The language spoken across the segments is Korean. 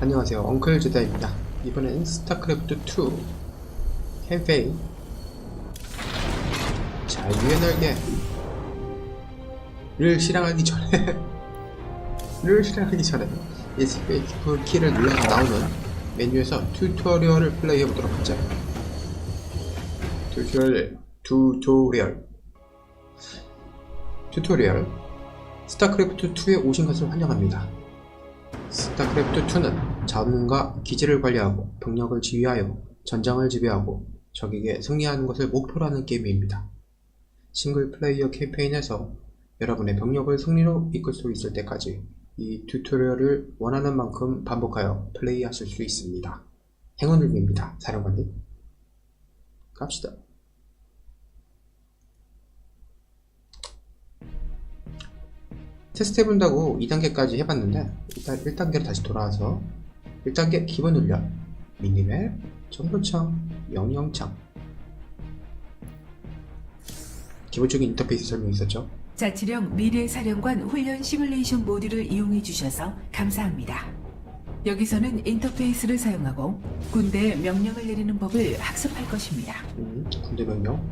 안녕하세요. 엉클 제다입니다. 이번엔 스타크래프트 2 캠페인 자유의 날개를 실행하기 전에 를 실행하기 전에 에스페이스 키를 눌러서 나오는 메뉴에서 튜토리얼을 플레이해 보도록 하죠. 튜토리얼 튜토리얼 튜토리얼 스타크래프트 2에 오신 것을 환영합니다. 스타크래프트 2는 자원과 기지를 관리하고 병력을 지휘하여 전장을 지배하고 적에게 승리하는 것을 목표로 하는 게임입니다. 싱글 플레이어 캠페인에서 여러분의 병력을 승리로 이끌 수 있을 때까지 이 튜토리얼을 원하는 만큼 반복하여 플레이하실 수 있습니다. 행운을 빕니다, 사령관님. 갑시다. 테스트 해본다고 2단계까지 해봤는데 일단 1단계로 다시 돌아와서 1단계 기본 훈련 미니맵, 정보창, 명령창 기본적인 인터페이스 설명이 있었죠 자치령 미래사령관 훈련 시뮬레이션 모듈을 이용해 주셔서 감사합니다. 여기서는 인터페이스를 사용하고 군대에 명령을 내리는 법을 학습할 것입니다. 음, 군대 명령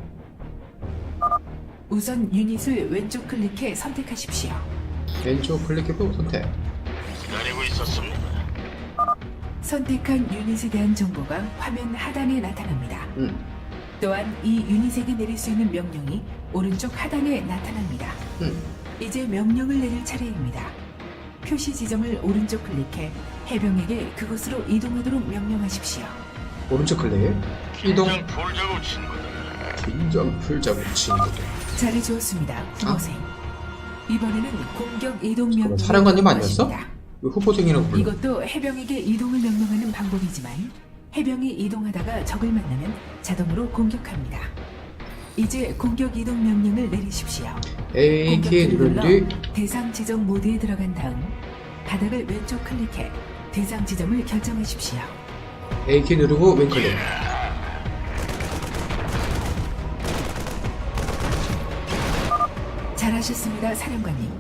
우선 유닛을 왼쪽 클릭해 선택하십시오. 왼쪽 클릭해보 선택 기다리고 있었습니다. 선택한 유닛에 대한 정보가 화면 하단에 나타납니다. 음, 또한 이 유닛에게 내릴 수 있는 명령이 오른쪽 하단에 나타납니다. 음. 이제 명령을 내릴 차례입니다. 표시 지점을 오른쪽 클릭해 해병에게 그곳으로 이동하도록 명령하십시오. 오른쪽 클릭 이동 긴장 풀자고 친구들. 긴장 풀자고 친구들 잘해 주었습니다. 후보생. 이번에는 공격 이동 명령. 사령관님 아니었어? 왜 후보생이라고 불러 이것도 해병에게 이동을 명령하는 방법이지만 해병이 이동하다가 적을 만나면 자동으로 공격합니다. 이제 공격 이동 명령을 내리십시오. A 키에 공격키를 누른 뒤 대상 지점 모드에 들어간 다음 바닥을 왼쪽 클릭해 대상 지점을 결정하십시오. A 키 누르고 왼 클릭 잘하셨습니다, 사령관님.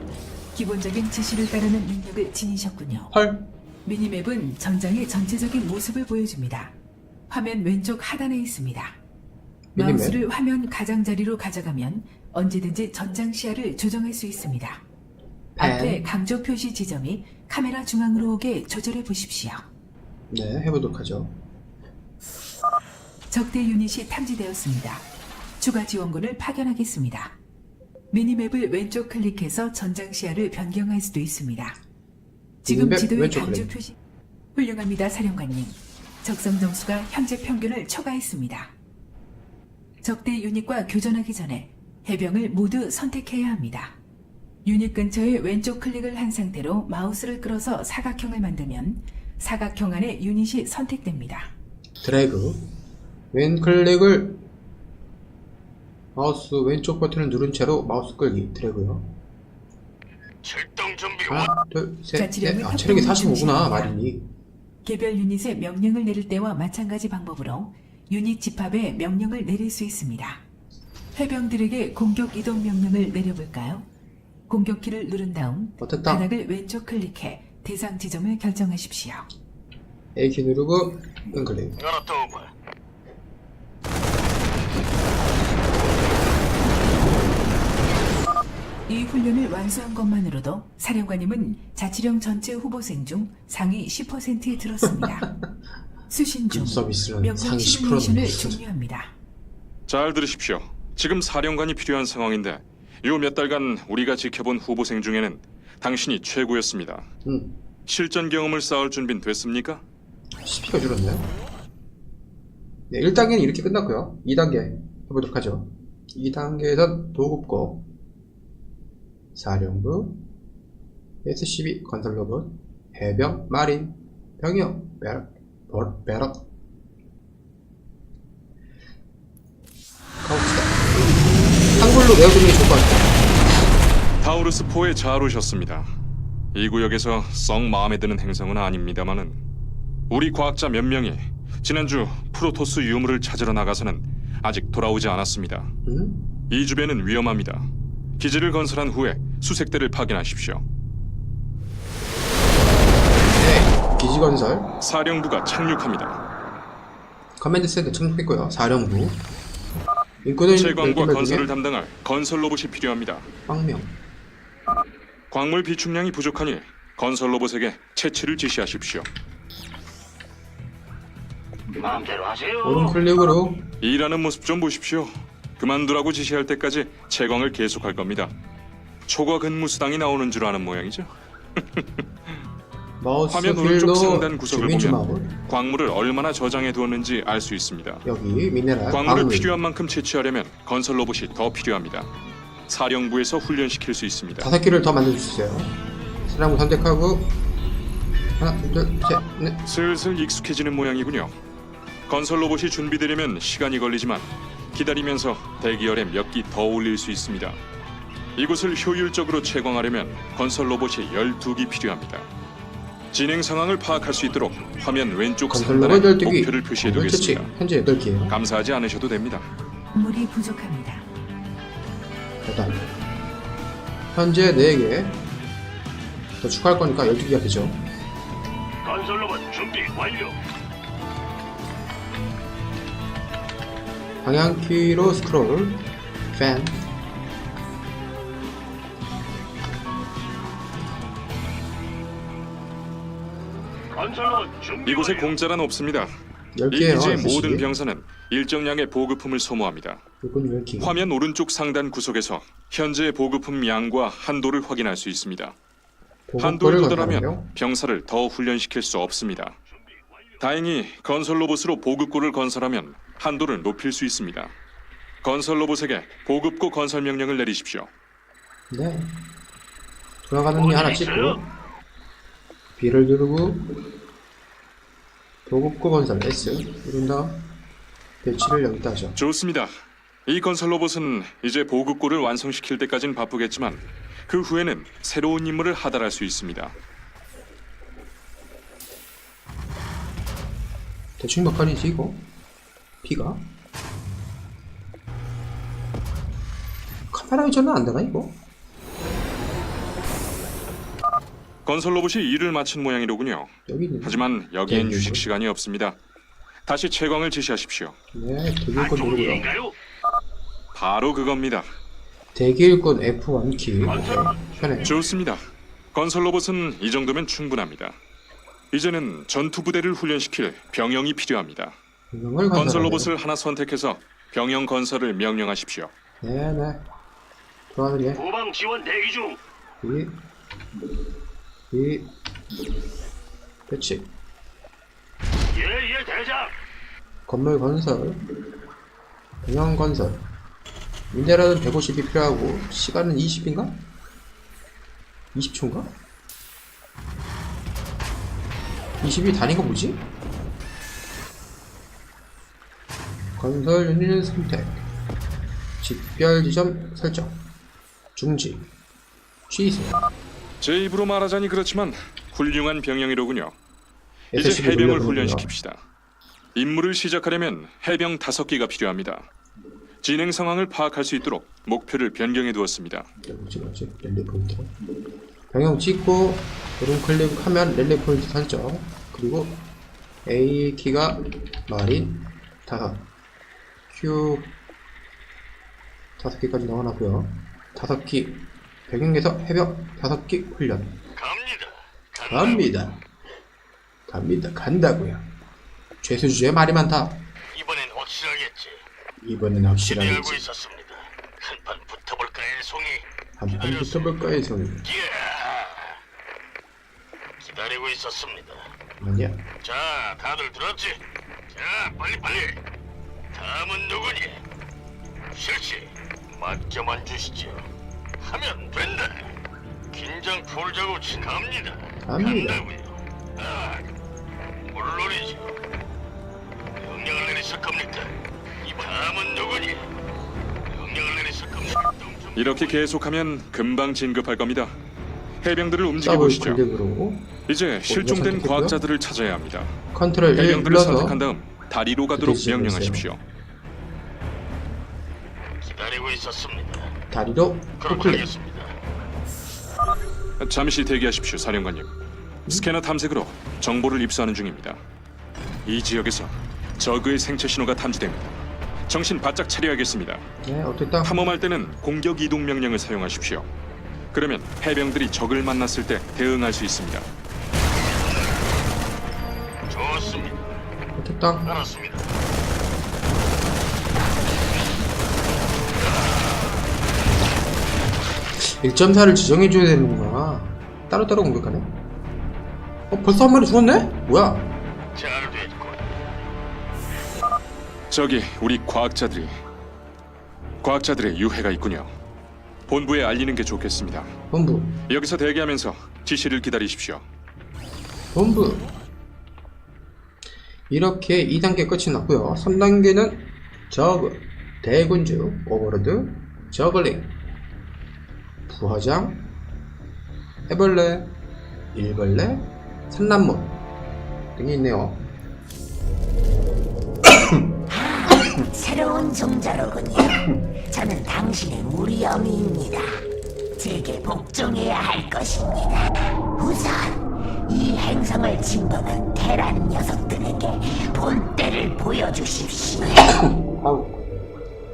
기본적인 지시를 따르는 능력을 지니셨군요. 헐 미니맵은 전장의 전체적인 모습을 보여줍니다. 화면 왼쪽 하단에 있습니다. 미니맵? 마우스를 화면 가장자리로 가져가면 언제든지 전장 시야를 조정할 수 있습니다. 앞에 펜. 강조 표시 지점이 카메라 중앙으로 오게 조절해 보십시오. 네 해보도록 하죠 적대 유닛이 탐지되었습니다. 추가 지원군을 파견하겠습니다. 미니맵을 왼쪽 클릭해서 전장 시야를 변경할 수도 있습니다. 지금 미니맵 지도의 왼쪽 강조 클릭. 표시 훌륭합니다, 사령관님. 적성 점수가 현재 평균을 초과했습니다. 적대 유닛과 교전하기 전에 해병을 모두 선택해야 합니다. 유닛 근처에 왼쪽 클릭을 한 상태로 마우스를 끌어서 사각형을 만들면 사각형 안에 유닛이 선택됩니다. 드래그 왼 클릭을 마우스 왼쪽 버튼을 누른 채로 마우스 끌기 드래그요 출동 준비 하나 완. 둘셋넷 자치령을 아, 체력이 협동을 45구나 중시합니다. 마린이 개별 유닛에 명령을 내릴 때와 마찬가지 방법으로 유닛 집합에 명령을 내릴 수 있습니다. 해병들에게 공격 이동 명령을 내려볼까요? 공격키를 누른 다음 어 바닥을 왼쪽 클릭해 대상 지점을 결정하십시오. A키 누르고 왼 클릭. 이 훈련을 완수한 것만으로도 사령관님은 자치령 전체 후보생 중 상위 10%에 들었습니다. 수신 중그 서비스는 명령 상위 10%는 시뮬레이션을 무슨 종료합니다. 잘 들으십시오. 지금 사령관이 필요한 상황인데 요 몇 달간 우리가 지켜본 후보생 중에는 당신이 최고였습니다. 음 실전 경험을 쌓을 준비는 됐습니까? CP가 줄었네 네 1단계는 이렇게 끝났고요 2단계 해보도록 하죠 2단계에선 도급고 사령부 SCB 건설 로봇 해병 마린 병영 배럭 버- 배럭 가봅시다 한글로 외워두는 게 좋을 것 같아요 타우르스 포에 잘 오셨습니다. 이 구역에서 썩 마음에 드는 행성은 아닙니다만은 우리 과학자 몇 명이 지난주 프로토스 유물을 찾으러 나가서는 아직 돌아오지 않았습니다. 음? 이 주변은 위험합니다. 기지를 건설한 후에 수색대를 파견하십시오. 네 기지 기지건설 사령부가 착륙합니다. 커맨드 센터 착륙했고요 사령부 채광과 10개별 건설을 중에 담당할 건설 로봇이 필요합니다. 빵명 광물 비축량이 부족하니 건설 로봇에게 채취를 지시하십시오. 마음대로 하세요. 오른 클릭으로 일하는 모습 좀 보십시오. 그만두라고 지시할 때까지 채광을 계속할 겁니다. 초과 근무 수당이 나오는 줄 아는 모양이죠. 마우스 화면 오른쪽 상단 구석을 보면 광물을 얼마나 저장해 두었는지 알 수 있습니다. 여기 미네랄 광물을 광물 필요한 만큼 채취하려면 건설 로봇이 더 필요합니다. 사령부에서 훈련시킬 수 있습니다. 다섯 개를 더 만들어주세요 사령부 선택하고 하나 둘셋넷 슬슬 익숙해지는 모양이군요. 건설 로봇이 준비되려면 시간이 걸리지만 기다리면서 대기열에 몇 기 더 올릴 수 있습니다. 이곳을 효율적으로 채광하려면 건설 로봇이 12기 필요합니다. 진행 상황을 파악할 수 있도록 화면 왼쪽 건설 상단에 로봇 12개 목표를 표시해 건설 채취 두겠습니다. 현재 8개예요 감사하지 않으셔도 됩니다. 물이 부족합니다. 일단 현재 4개 더 추가할 거니까 12개가 되죠 건설 로봇 준비 완료. 방향키로 스크롤 팬 이곳에. 공짜란 없습니다. 이 10개예요 기지의 모든 병사는 일정량의 보급품을 소모합니다. 이건 10개 화면 오른쪽 상단 구석에서 현재 보급품 양과 한도를 확인할 수 있습니다. 한도를 도달하면 병사를 더 훈련시킬 수 없습니다. 다행히 건설 로봇으로 보급고를 건설하면 한도를 높일 수 있습니다. 건설 로봇에게 보급고 건설 명령을 내리십시오. 네 돌아가는 게 하나 찍고 B를 누르고 보급고 건설 S 누른 다음 배치를 여기다 하죠 좋습니다. 이 건설 로봇은 이제 보급고를 완성시킬 때까진 바쁘겠지만 그 후에는 새로운 임무를 하달할 수 있습니다. 대충 몇 칸이지 이거? B가? 카메라 회전은 안 되나 이거? 건설 로봇이 일을 마친 모양이로군요. 여기 하지만 여기엔 대기고. 휴식 시간이 없습니다. 다시 채광을 지시하십시오. 네 대기일권 좋은 누르고요 일인가요? 바로 그겁니다. 대기일권 F1키 편해 좋습니다. 건설 로봇은 이 정도면 충분합니다. 이제는 전투 부대를 훈련시킬 병영이 필요합니다. 명령을 건설. 로봇을 하나 선택해서 병영 건설을 명령하십시오. 네네 돌아가는 후방 지원 대기 중. 게 B B 배치 예예 대장. 건물 건설 병영 건설 미네랄은 150이 필요하고 시간은 20인가? 20초인가? 20이 단위가 뭐지? 건설 유닛 선택 집별 지점 설정 중지 취소 제 입으로 말하자니 그렇지만 훌륭한 병영이로군요. 이제 해병을. 훈련시킵시다. 임무를 시작하려면 해병 다섯 기가 필요합니다. 진행 상황을 파악할 수 있도록 목표를 변경해 두었습니다. 랠리 포인트 병영 찍고 오른 클릭하면 랠리 포인트 설정 그리고 A 키가 마린 다섯 Q 다섯 개까지 넣어놨고요 다섯 키 병영에서 해병 다섯 키 훈련 갑니다. 갑니다 갑니다 간다고요 죄수주의 말이 많다 이번엔 확실하겠지. 이번엔 확실하겠지 있었습니다. 한판 붙어볼까 애송이. 한판 붙어볼까요 성이 예. 기다리고 있었습니다. 아니야 자, 다들 들었지? 자, 빨리 빨리. 다음은 누구니? 실시. 맡겨만 주시죠. 하면 된다. 긴장 풀자고 친 갑니다. 갑니다. 간다고요. 아, 물론이죠. 명령을 내리실 겁니까? 이번 다음은 누구니? 명령을 내리실 겁니까? 이렇게 계속하면 금방 진급할 겁니다. 해병들을 움직여 더블 보시죠. 클릭으로 이제 실종된 선택했고요. 과학자들을 찾아야 합니다. 컨트롤 1 해병들을 눌러서 선택한 다음 다리로 가도록 명령하십시오. 있었습니다. 다리로 그럼 풀클릭 하겠습니다. 잠시 대기하십시오, 사령관님. 스캐너 탐색으로 정보를 입수하는 중입니다. 이 지역에서 저그의 생체 신호가 탐지됩니다. 정신 바짝 차려야겠습니다. 네, 어쨌든 탐험할 때는 공격 이동 명령을 사용하십시오. 그러면 해병들이 적을 만났을 때 대응할 수 있습니다. 좋습니다. 어쨌든 알았습니다. 일점사를 지정해줘야 되는구나. 따로따로 공격하네. 어, 벌써 한 마리 죽었네? 뭐야? 잘 됐고. 저기 우리 과학자들이 과학자들의 유해가 있군요. 본부에 알리는 게 좋겠습니다. 본부. 여기서 대기하면서 지시를 기다리십시오. 본부. 이렇게 2단계 끝이 났고요. 3단계는 저그, 대군주, 오버로드, 저글링, 부화장, 해벌레, 일벌레, 산란못 등이 있네요. 새로운 종자로군요. 저는 당신의 무리엄이입니다. 제게 복종해야 할 것입니다. 우선 이 행성을 침범한 테란 녀석들에게 본때를 보여주십시오.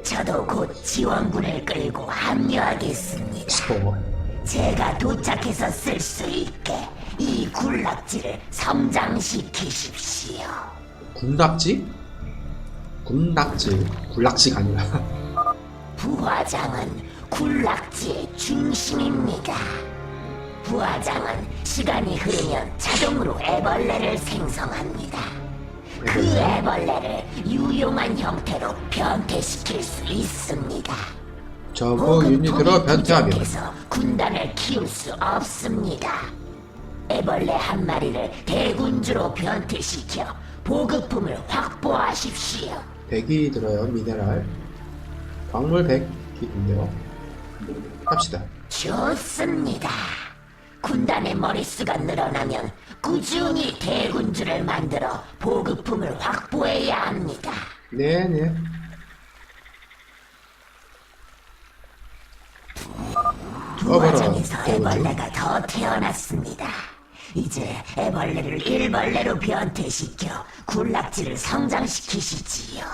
저도 곧 지원군을 끌고 합류하겠습니다. 스포. 제가 도착해서 쓸 수 있게 이 군락지를 성장시키십시오. 군락지? 군락지. 군락지가 아니라. 부화장은 군락지의 중심입니다. 부화장은 시간이 흐르면 자동으로 애벌레를 생성합니다. 그 애벌레를 유용한 형태로 변태시킬 수 있습니다. 보급 유닛으로 변태하면 부족해서 군단을 키울 수 없습니다. 애벌레 한 마리를 대군주로 변태시켜 보급품을 확보하십시오. 100이 들어요. 미네랄. 광물 100기인데요. 합시다. 좋습니다. 군단의 머릿수가 늘어나면 꾸준히 대군주를 만들어 보급품을 확보해야 합니다. 네네. 어머나, 애벌레가 더 태어났습니다. 이제 애벌레를 일벌레로 변태시켜 군락지를 성장시키시지요.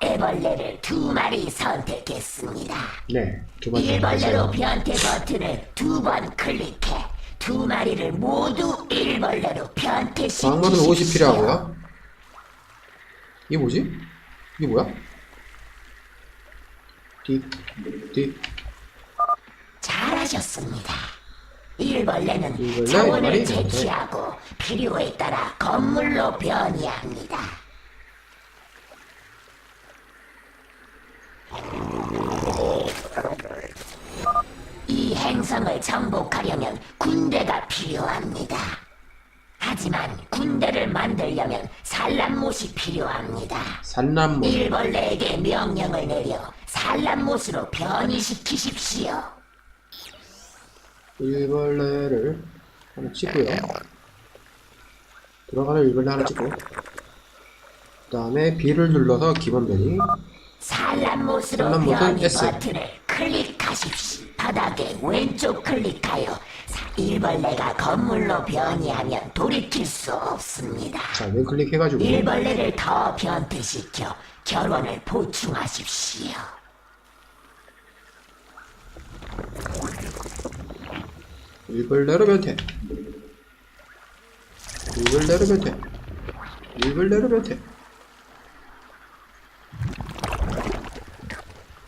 애벌레를 두 마리 선택했습니다. 네. 두 번째. 일벌레로 변태 버튼을 두 번 클릭해 두 마리를 모두 일벌레로 변태시키십시오. 광물은 50 필요하고요. 이게 뭐지? 이게 뭐야? 디, 디, 잘하셨습니다. 일벌레는 일벌레, 자원을 일벌레, 채취하고 필요에 따라 건물로 변이합니다. 이 행성을 정복하려면 군대가 필요합니다. 하지만 군대를 만들려면 산란못이 필요합니다. 산란모. 일벌레에게 명령을 내려 산란못으로 변이시키십시오. 일벌레를 하나 찍고요. 들어가는 일벌레 하나 찍고. 그 다음에 B를 눌러서 기본 변이. 산란못으로 변이 S. 버튼을 클릭하십시오. 바닥에 왼쪽 클릭하여 사- 일벌레가 건물로 변이하면 돌이킬 수 없습니다. 자, 왼클릭 해가지고. 일벌레를 더 변태시켜 결원을 보충하십시오. 일벌레로 변태. 일벌레로 변태. 일벌레로 변태.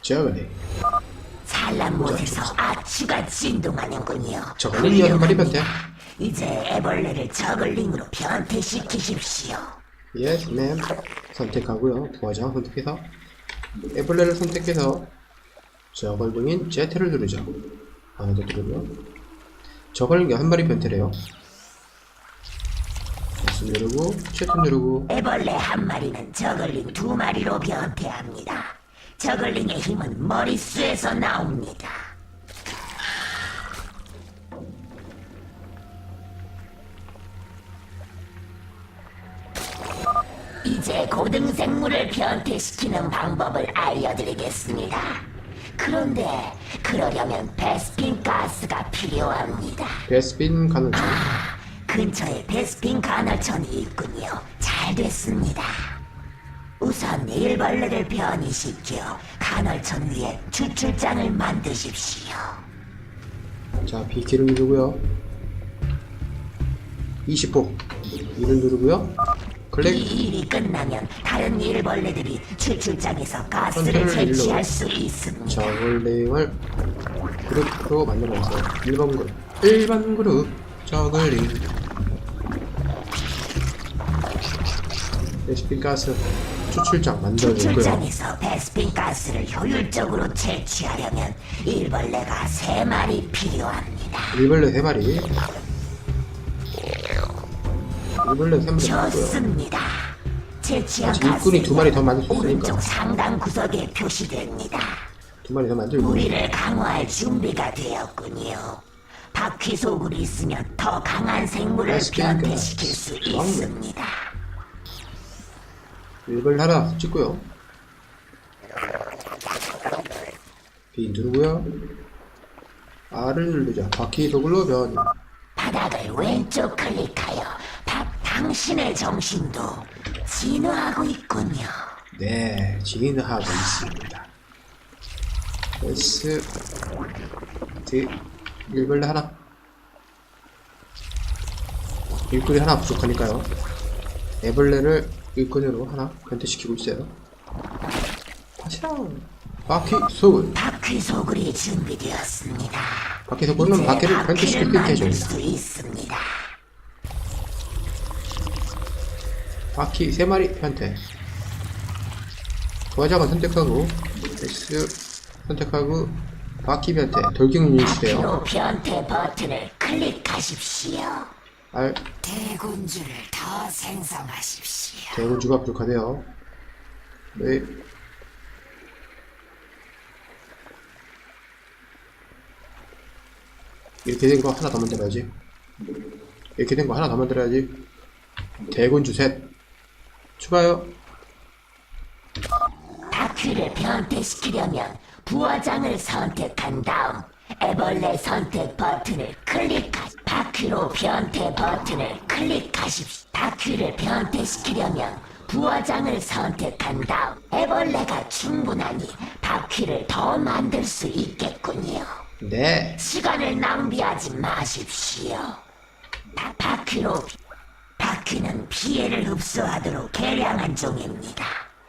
저거네. 산란못에서 아치가 진동하는군요. 저걸링이 한 마리 변태. 이제 애벌레를 저글링으로 변태시키십시오. 예스, 맴. 선택하고요. 부화장 선택해서. 애벌레를 선택해서 저걸링인 Z를 누르죠. 하나 더 누르고요. 저걸링이 한 마리 변태래요. S 누르고, Z 누르고, 애벌레 한 마리는 저글링 두 마리로 변태합니다. 저글링의 힘은 머릿수에서 나옵니다. 이제 고등생물을 변태시키는 방법을 알려드리겠습니다. 그런데 그러려면 베스핀 가스가 필요합니다. 베스핀 가는 중. 근처에 베스핀 간헐천이 있군요. 잘 됐습니다. 우선 일벌레를 변이시켜 간헐천 위에 추출장을 만드십시오. 자, B키를 누르고요. 20호. 이를 누르고요. 이 클릭. 일이 끝나면 다른 일벌레들이 추출장에서 가스를 컨트롤 일로. 채취할 수 있습니다. 저글링을 그룹으로 만들어서 1번 그룹. 1번 그룹. 저글링. 레시피 가스 추출장 만들어주고요. 추출장에서 베스핀 가스를 효율적으로 채취하려면 일벌레가 세 마리 필요합니다. 일벌레 3마리. 일벌레 3마리 있고요. 좋습니다. 일꾼이 두 마리 더 만들 수 오른쪽 있으니까 상단 구석에 표시됩니다. 두 마리 더 만들고 우리를 강화할 준비가 되었군요. 바퀴 속을 있으면 더 강한 생물을 베스핀 변태시킬. 수 왕. 있습니다. 일벌레 하나 찍고요. B 누르고요. R을 누르자. 바퀴 도글로 변. 바닥을 왼쪽 클릭하여 바, 당신의 정신도 진화하고 있군요. 네, 진화하고 있습니다. S D 일벌레 하나 일꾼이 하나 부족하니까요. 애벌레를 일꾼으로 하나 변태시키고 있어요. 파시랑 바퀴 소굴 바퀴 소굴이 준비되었습니다. 바퀴 소굴은 바퀴를 변태시킬 수 있게 해줍니다. 수 있습니다. 바퀴 세 마리 변태. 부하장을 선택하고 S 선택하고 바퀴 변태 돌격 유닛이래요. 바퀴로 변태 버튼을 클릭하십시오. R 대군주를 더 생성하십시오. 대군주가 부족하대요. 네. 이렇게 된 거 하나 더 만들어야지. 이렇게 된 거 하나 더 만들어야지. 대군주 셋. 추가요. 바퀴를 변태시키려면 부화장을 선택한 다음 애벌레 선택 버튼을 클릭하 바퀴로 변태 버튼을 클릭하십시오. 바퀴를 변태시키려면 부화장을 선택한 다음 애벌레가 충분하니 바퀴를 더 만들 수 있겠군요. 네. 시간을 낭비하지 마십시오. 바, 바퀴로 바퀴는 피해를 흡수하도록 개량한 종입니다.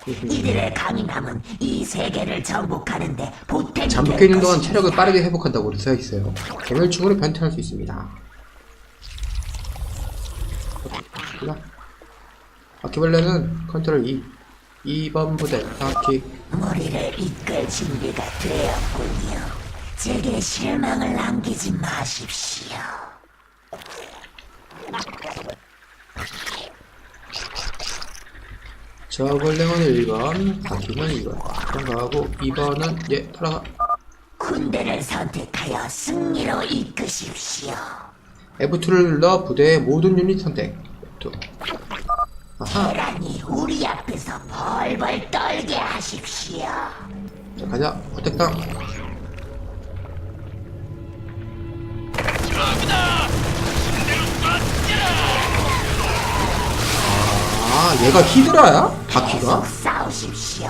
이들의 강인함은 이 세계를 정복하는데 보탬이 잠겨 될 있는 동안 것입니다. 체력을 빠르게 회복한다고 써 있어요. 개멸충으로 변태할 수 있습니다. 바퀴벌레는 컨트롤 2. 2번 부대 바퀴 무리를 이끌 준비가 되었군요. 제게 실망을 남기지 마십시오. 저걸레는 1번 바퀴는 2번 참가하고 2번은 예 돌아가. 군대를 선택하여 승리로 이끄십시오. F2를 눌러 부대의 모든 유닛 선택. F2. 아하. 계란이 우리 앞에서 벌벌 떨게 하십시오. 자 가자. 어택당 아 얘가 히드라야? 바퀴가? 계속 싸우십시오.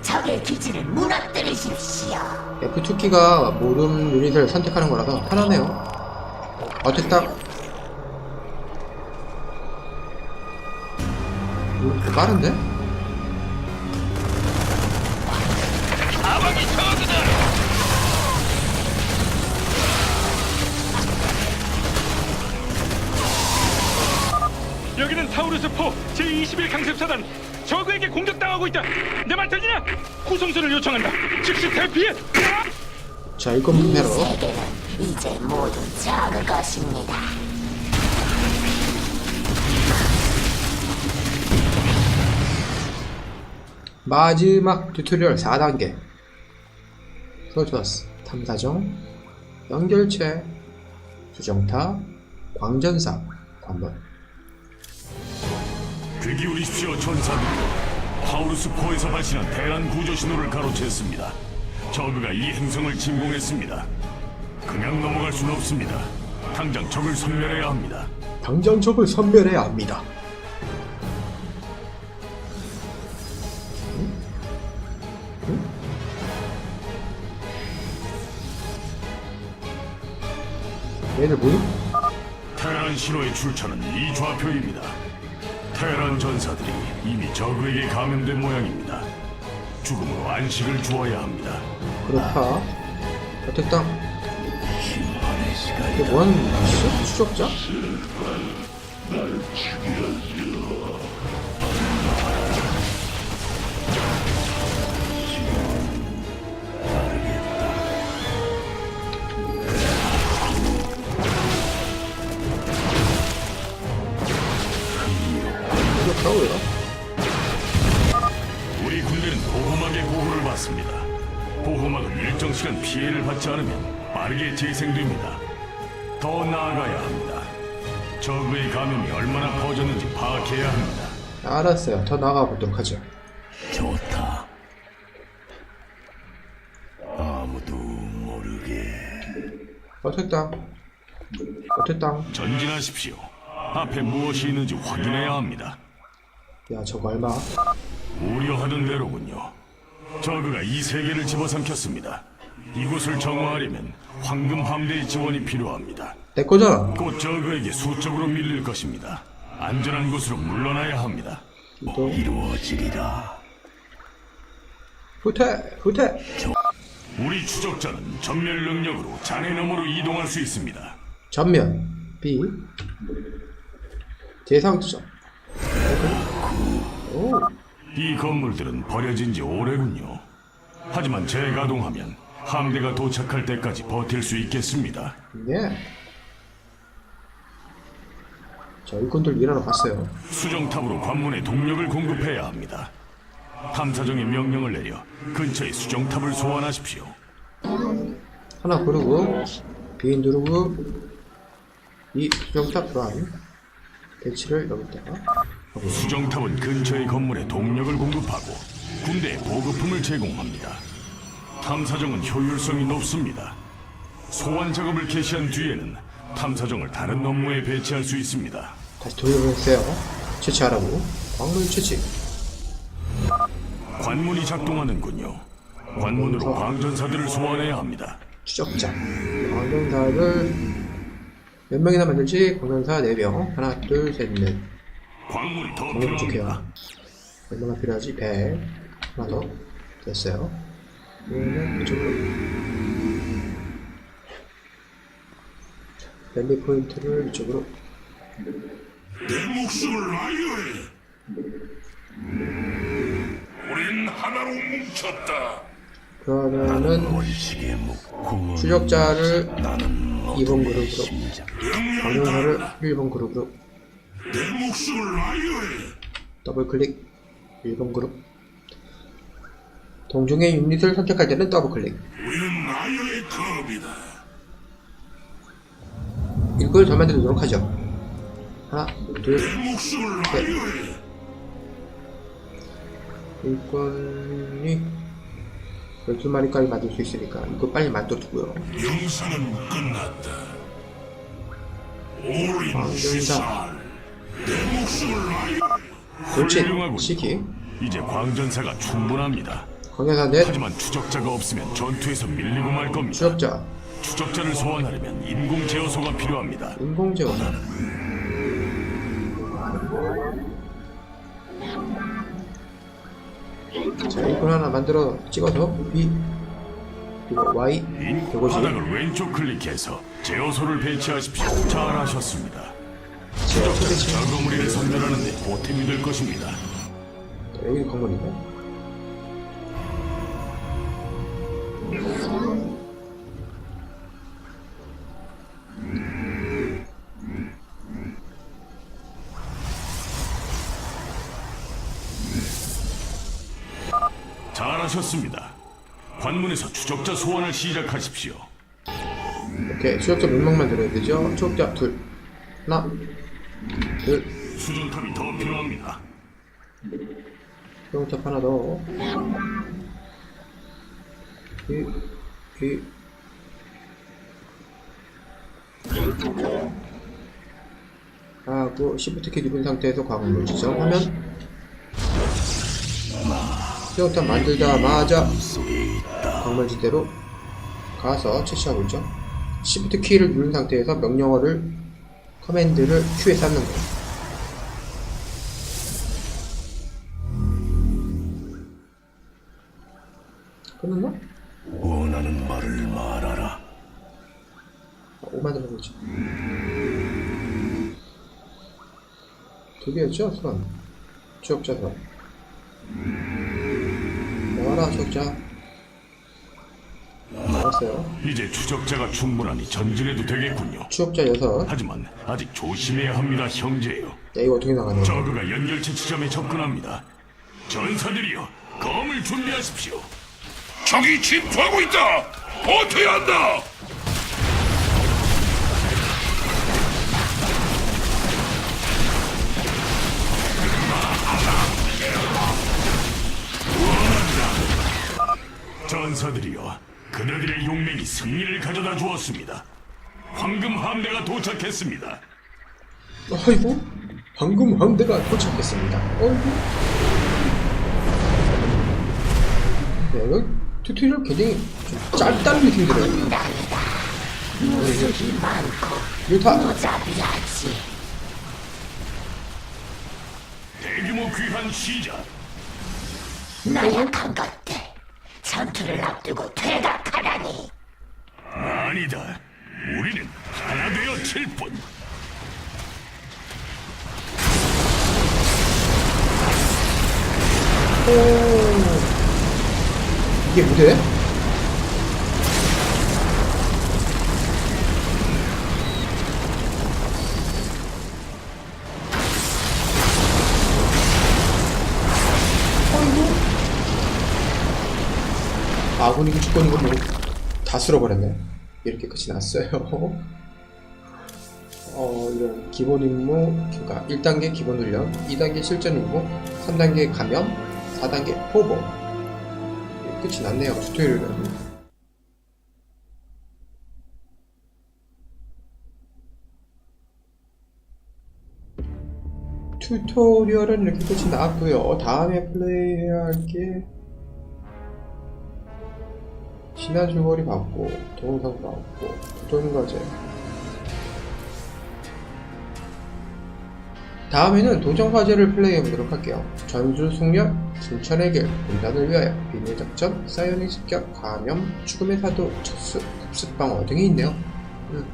적의 기지를 무너뜨리십시오. F2키가 모든 유닛을 선택하는 거라서 편하네요 어택당 이거 빠른데? 여기는 타우르스포 제21 강습사단. 적에게 공격당하고 있다. 내 말 들리냐? 구성선을 요청한다. 즉시 대피해. 자 일곱 회로. 세계는 이제 모두 적을 것입니다. 마지막 튜토리얼 4단계. 프로토스 탐사정 연결체 수정타 광전사 관문 귀 기울이십시오, 전사들. 파우루스 포에서 발신한 대란 구조 신호를 가로챘습니다. 저그가 이 행성을 침공했습니다. 그냥 넘어갈 수는 없습니다. 당장 적을 섬멸해야 합니다. 당장 적을 섬멸해야 합니다. 응? 응? 얘들 뭐니? 테란 신호의 출처는 이 좌표입니다. 테란 전사들이 이미 저그에게 감염된 모양입니다. 죽음으로 안식을 주어야 합니다. 그렇다. 어택당. 이게 뭐하는 짓이지? 추적자? 추적자고요? 우리 군대는 보호막의 보호를 받습니다. 보호막은 일정 시간 피해를 받지 않으면 빠르게 재생됩니다. 더 나아가야 합니다. 저그의 감염이 얼마나 퍼졌는지 파악해야 합니다. 알았어요. 더 나가 보도록 하죠. 좋다. 아무도 모르게 어택당. 어택당. 전진하십시오. 앞에 무엇이 있는지 확인해야 합니다. 야, 저거 얼마? 우려하던 대로군요. 저그가 이 세계를 집어삼켰습니다. 이곳을 정화하려면 황금 함대의 지원이 필요합니다. 내 거잖아. 곧 저그에게 수적으로 밀릴 것입니다. 안전한 곳으로 물러나야 합니다. 또 이루어지리라. 후퇴! 후퇴! 우리 추적자는 전멸 능력으로 잔해 너머로 이동할 수 있습니다. 전면. B. 대상 지점. 오. 이 건물들은 버려진 지 오래군요. 하지만 재가동하면 함대가 도착할 때까지 버틸 수 있겠습니다. 네. 자, 일꾼들 일하러 갔어요. 수정탑으로 관문에 동력을 공급해야 합니다. 탐사정의 명령을 내려 근처에 수정탑을 소환하십시오. 하나 고르고, B 누르고, 이 수정탑 들어간 배치를 여기다가 수정탑은 근처의 건물에 동력을 공급하고 군대에 보급품을 제공합니다. 탐사정은 효율성이 높습니다. 소환 작업을 개시한 뒤에는 탐사정을 다른 업무에 배치할 수 있습니다. 다시 돌려보냈어요. 채취하라고. 광물 채취. 관문이 작동하는군요. 관문으로 광전사들을 소환해야 합니다. 추적자. 광전사를 몇 명이나 만들지? 광전사 4명. 하나, 둘, 셋, 넷. 광물이 더 광물 부족해요. 얼마나 필요하지? 100. 하나 더. 됐어요. 얘는 이쪽으로. 랠리 포인트를 이쪽으로. 우린 하나로 뭉쳤다. 그러면은 추적자를 2번 그룹으로 광전사를 1번 그룹으로 더블 클릭 1번 그룹. 동중의 유닛을 선택할 때는 더블 클릭. 일꾼을 더 만들도록 하죠. 하나 둘셋. 일꾼이 12마리까지 만들 수 있으니까 이거 빨리 만들어두고요. 광전사 돌진 훌륭하군요. 시키 이제 광전사가 충분합니다. 광전사 넷 하지만 추적자가 없으면 전투에서 밀리고 말 겁니다. 추적자 추적자를 소환하려면 인공 제어소가 필요합니다. 인공제어 자 이걸 하나 만들어 찍어서 B 그리고 Y 인 바닥을 왼쪽 클릭해서 제어소를 배치하십시오. 잘하셨습니다. 소개팅 저거무리를 선멸하는 데 보탬이 될 것입니다. 여기 건물이네 잘하셨습니다. 관문에서 추적자 소환을 시작하십시오. 오케이 추적자 몇명 만 들어야 되죠? 추적자 둘 하나 둘 수정탑이 더 필요합니다. 추적자 하나 더 이, 이, 하고 Shift 키 누른 상태에서 광물을 지정하면 수영탄 만들자마자 광물지대로 가서 채취하고 있죠. Shift 키를 누른 상태에서 명령어를 커맨드를 Q에 쌓는 거예요. 끝났나? 원하는 말을 말하라. 5만 원 거지. 두 개였죠, 선. 추적자 선. 나와라, 추적자. 나왔어요. 이제 추적자가 충분하니 전진해도 되겠군요. 추적자 여섯. 하지만 아직 조심해야 합니다, 형제요. 야, 이거 어떻게 나가냐. 저그가 연결체 지점에 접근합니다. 전사들이여, 검을 준비하십시오. 적이 침투하고 있다. 버텨야 한다. 전사들이여, 그대들의 용맹이 승리를 가져다 주었습니다. 황금 함대가 도착했습니다. 아이고, 방금 함대가 도착했습니다. 아이고. 야, 이거 튜토리얼 굉장히 좀 짧다는 느낌이 들어요. 무수히 많고 유타! 무자비하지. 대규모 귀환 시작. 나약한 것들. 전투를 앞두고 퇴각 하라니. 아니다. 우리는 하나 되어 칠 뿐. 이게 무대? 아군이고 주권이고 뭐다 쓸어버렸네. 이렇게 끝이 났어요. 어, 이런 기본 임무, 그러니까 1단계 기본 훈련, 2단계 실전 임무, 3단계 감염, 4단계 포보. 끝이 났네요, 튜토리얼은. 튜토리얼은 이렇게 끝이 났고요. 다음에 플레이해야 할게 신화 줄거리 받고 동영상 받고 도전 과제 다음에는 도전 과제를 플레이해 보도록 할게요. 전술 숙련, 김천의 길, 분단을 위하여, 비밀 작전, 사이오닉 습격, 감염, 죽음의 사도, 첫수, 급습 방어 등이 있네요. 음.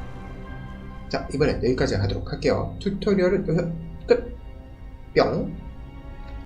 자, 이번엔 여기까지 하도록 할게요. 튜토리얼은 끝! 뿅!